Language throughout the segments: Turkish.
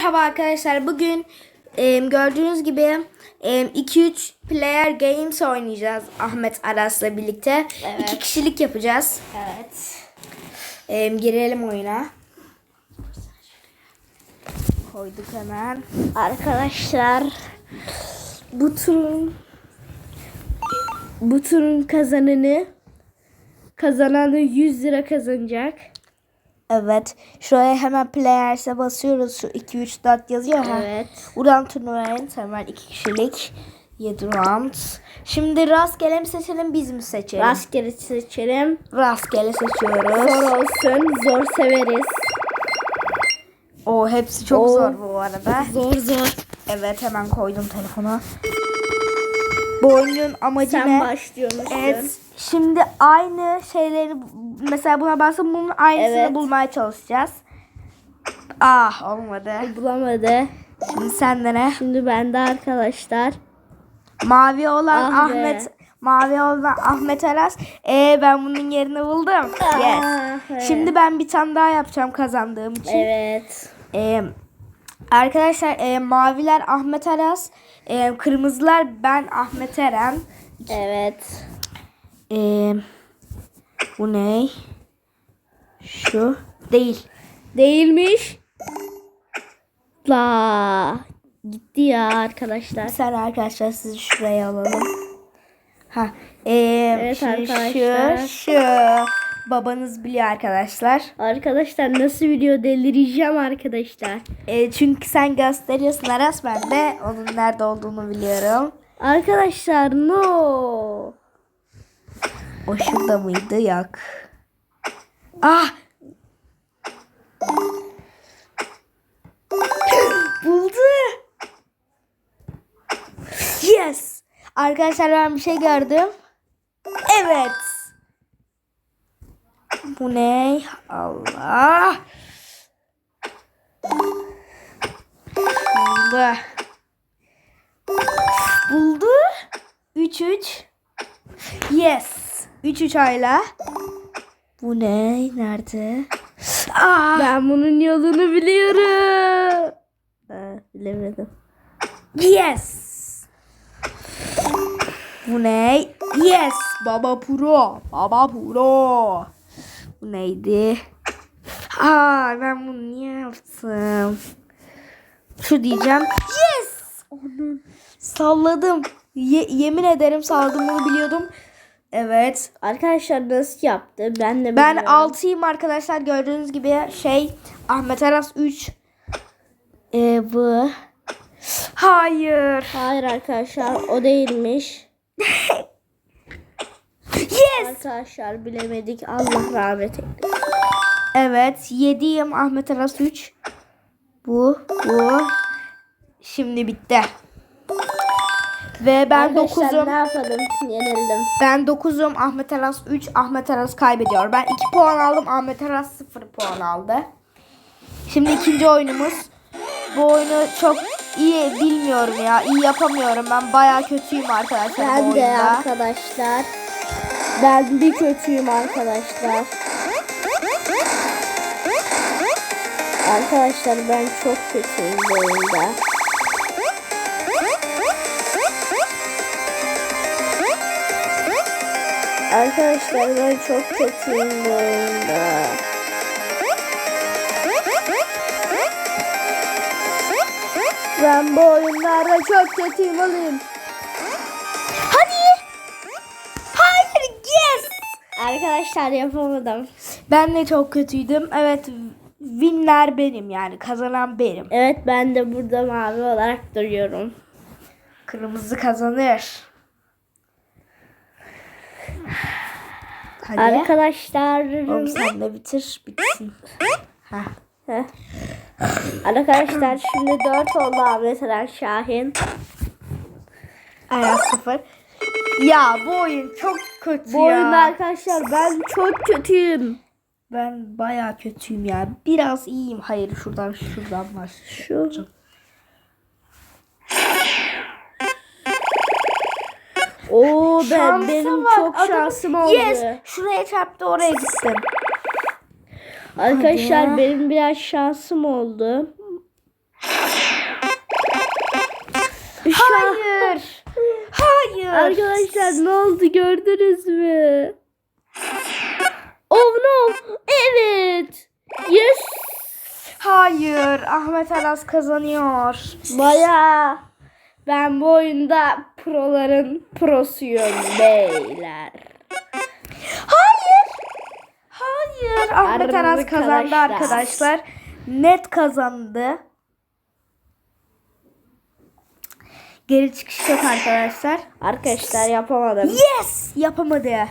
Merhaba arkadaşlar. Bugün e, gördüğünüz gibi 2-3 player games oynayacağız Ahmet Aras'la birlikte. Evet. 2 kişilik yapacağız. Evet. E, girelim oyuna. Koyduk hemen. Arkadaşlar bu turun bu turun kazananı kazananı 100 lira kazanacak. Evet. Şuraya hemen players'e basıyoruz. Şu 2-3-4 yazıyor ama. Evet. Buradan turnuvaya hemen 2 kişilik. 7 round. Şimdi rastgele mi seçelim biz mi seçelim? Rastgele seçelim. rastgele seçiyoruz. Zor olsun. Zor severiz. O hepsi çok Oo. zor bu arada. Zor zor. Evet hemen koydum telefona. Bu oyunun amacı Sen ne? başlıyormuşsun. Evet. Şimdi aynı şeyleri mesela buna basıp bunun aynısını Evet. bulmaya çalışacağız. Ah olmadı. Bulamadı. Şimdi sende ne? Şimdi bende arkadaşlar. Mavi olan Ah be. Ahmet Mavi olan Ahmet Aras. Ee ben bunun yerini buldum. Yes. Ah, evet. Şimdi ben bir tane daha yapacağım kazandığım için. Evet. Ee, arkadaşlar e, maviler Ahmet Aras, e, kırmızılar ben Ahmet Eren. Evet. Ee, bu ne? Şu değil. Değilmiş. La gitti ya arkadaşlar. Saniye arkadaşlar sizi şuraya alalım. Ha, ee, Evet şu, arkadaşlar. Şu, şu. Babanız biliyor arkadaşlar. Arkadaşlar nasıl video delireceğim arkadaşlar. Ee, çünkü sen gösteriyorsun Aras ben de onun nerede olduğunu biliyorum. Arkadaşlar no. O şurada mıydı? Yok. Ah! Buldu. Yes. Arkadaşlar ben bir şey gördüm. Evet. Bu ne? Allah. Buldu. Buldu. 3-3. Yes. 3-3 ayla. Bu ne? Nerede? Aa! Ben bunun yolunu biliyorum. Ha, bilemedim. Yes. Bu ne? Yes. Baba Pro. Baba Pro. Bu neydi? Aa ben bunu niye yaptım? Şu diyeceğim. Yes. Onu salladım. Ye- yemin ederim salladım bunu biliyordum. Evet. Arkadaşlar nasıl yaptı? Ben de Ben bilmiyorum. 6'yım arkadaşlar. Gördüğünüz gibi şey Ahmet Aras 3. Ee, bu. Hayır. Hayır arkadaşlar o değilmiş. Yes. Arkadaşlar bilemedik. Allah rahmet eylesin. Evet. 7'yim Ahmet Aras 3. Bu. Bu. Şimdi bitti. Ve ben Arkadaşlar 9'um. ne yapalım? Yenildim. Ben 9'um. Ahmet Aras 3. Ahmet Aras kaybediyor. Ben 2 puan aldım. Ahmet Aras 0 puan aldı. Şimdi ikinci oyunumuz. Bu oyunu çok iyi bilmiyorum ya. İyi yapamıyorum. Ben bayağı kötüyüm arkadaşlar bu Ben de oyunda. arkadaşlar. Ben bir kötüyüm arkadaşlar. Arkadaşlar ben çok kötüyüm bu oyunda. Arkadaşlar ben çok kötüyüm bu oyunda. Ben bu oyunlarda çok kötüyüm olayım. Hadi. Hayır. Yes. Arkadaşlar yapamadım. Ben de çok kötüydüm. Evet. Winner benim yani. Kazanan benim. Evet ben de burada mavi olarak duruyorum. Kırmızı kazanır. Hadi. Arkadaşlar Oğlum sen de bitir. Bitsin. Heh. Heh. Arkadaşlar şimdi 4 oldu Ahmet Eren Şahin. Ayaz sıfır. Ya bu oyun çok kötü Bu ya. oyunda arkadaşlar ben çok kötüyüm. Ben baya kötüyüm ya. Biraz iyiyim. Hayır şuradan şuradan var. Şu. Oo ben Şansa benim bak, çok adam- şansım oldu. Yes. Şuraya çarptı oraya gittim. Arkadaşlar Hadi. benim biraz şansım oldu. Hayır. Hayır. Arkadaşlar ne oldu gördünüz mü? Oh no. Evet. Yes. Hayır. Ahmet Aras kazanıyor. Baya. Ben bu oyunda proların prosuyum beyler. Hayır. Hayır. Ahmet Aras kazandı Arkadaşlar. Net kazandı. Geri çıkış yok arkadaşlar. Arkadaşlar yapamadım. Yes! Yapamadı.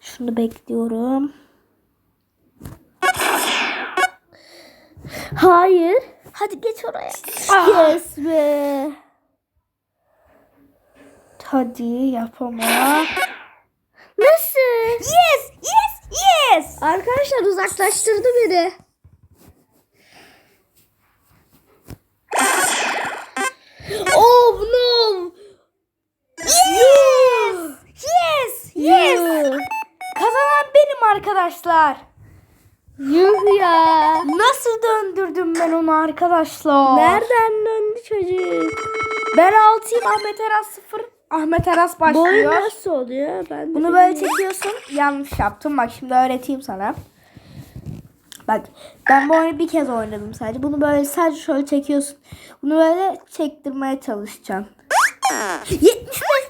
Şunu bekliyorum. Hayır. Hadi geç oraya. Yes be. Hadi yapama. Nasıl? Yes! Yes! Yes! Arkadaşlar uzaklaştırdı beni. Oh no. Yes! Yes! Yes! Kazanan benim arkadaşlar. Yuh ya. Nasıl döndürdüm ben onu arkadaşlar? Nereden döndü çocuk? Ben 6'yım Ahmet Aras 0. Ahmet Aras başlıyor. nasıl oluyor? Ben de Bunu böyle bilmiyorum. çekiyorsun. Yanlış yaptım. Bak şimdi öğreteyim sana. Bak ben bu oyunu bir kez oynadım sadece. Bunu böyle sadece şöyle çekiyorsun. Bunu böyle çektirmeye çalışacaksın. 75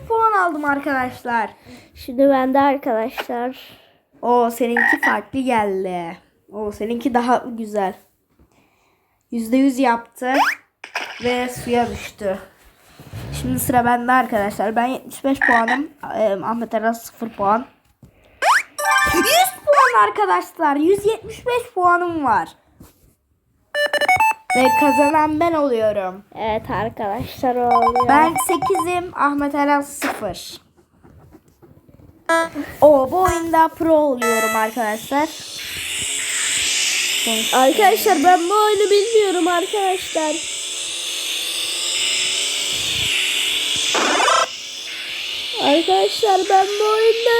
puan aldım arkadaşlar. Şimdi bende arkadaşlar. O seninki farklı geldi. O seninki daha güzel. %100 yaptı ve suya düştü. Şimdi sıra bende arkadaşlar. Ben 75 puanım. Ahmet Aras 0 puan. 100 puan arkadaşlar. 175 puanım var. Ve kazanan ben oluyorum. Evet arkadaşlar oluyor. Ben 8'im. Ahmet Aras 0. O bu oyunda pro oluyorum arkadaşlar. Arkadaşlar ben bu oyunu bilmiyorum arkadaşlar. Arkadaşlar ben bu oyunda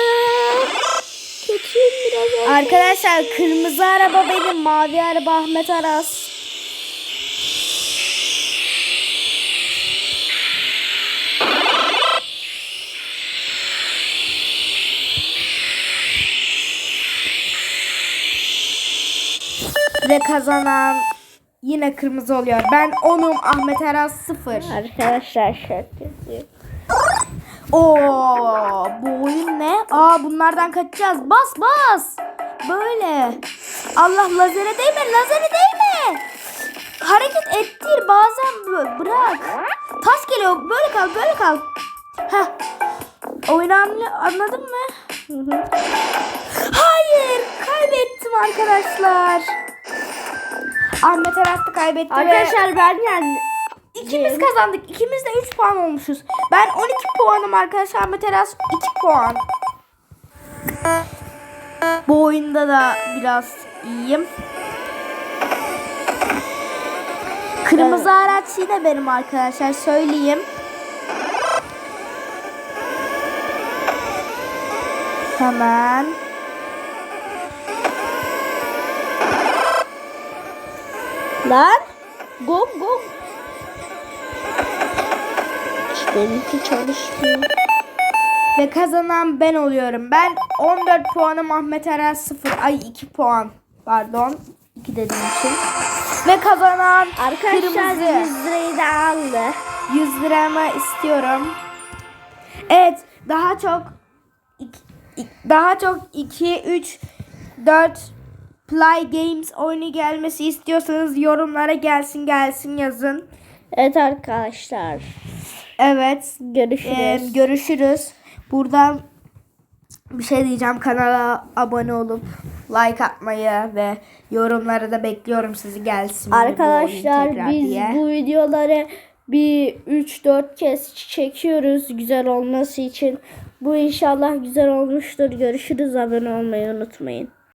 kötüyüm biraz. Arkadaşlar kırmızı araba benim, mavi araba Ahmet Aras. Ve kazanan yine kırmızı oluyor. Ben 10'um Ahmet Aras 0. Arkadaşlar kötü. Oo, bu oyun ne? Aa bunlardan kaçacağız. Bas bas. Böyle. Allah lazere değme, lazere değme. Hareket ettir bazen bırak. Tas geliyor. Böyle kal, böyle kal. Heh. Oyunu anladın mı? Hayır, kaybettim arkadaşlar. Ahmet Aras da kaybetti ve Arkadaşlar ben yani İkimiz kazandık. İkimiz de 3 puan olmuşuz. Ben 12 puanım arkadaşlar. Ahmet Eras 2 puan. Bu oyunda da biraz iyiyim. Kırmızı araç yine benim arkadaşlar. Söyleyeyim. Hemen. Lan go go. Benimki çalışmıyor. Ve kazanan ben oluyorum. Ben 14 puanım Ahmet Eren 0. Ay 2 puan. Pardon. 2 dediğim için. Ve kazanan Arkadaşlar kırmızı. 100 lirayı da aldı. 100 liramı istiyorum. Evet. Daha çok daha çok 2 3 4 Play Games oyunu gelmesi istiyorsanız yorumlara gelsin gelsin yazın. Evet arkadaşlar. Evet. Görüşürüz. Ee, görüşürüz. Buradan bir şey diyeceğim. Kanala abone olup like atmayı ve yorumları da bekliyorum sizi gelsin. bu Arkadaşlar tekrar biz diye. bu videoları bir 3-4 kez çekiyoruz güzel olması için. Bu inşallah güzel olmuştur. Görüşürüz. Abone olmayı unutmayın.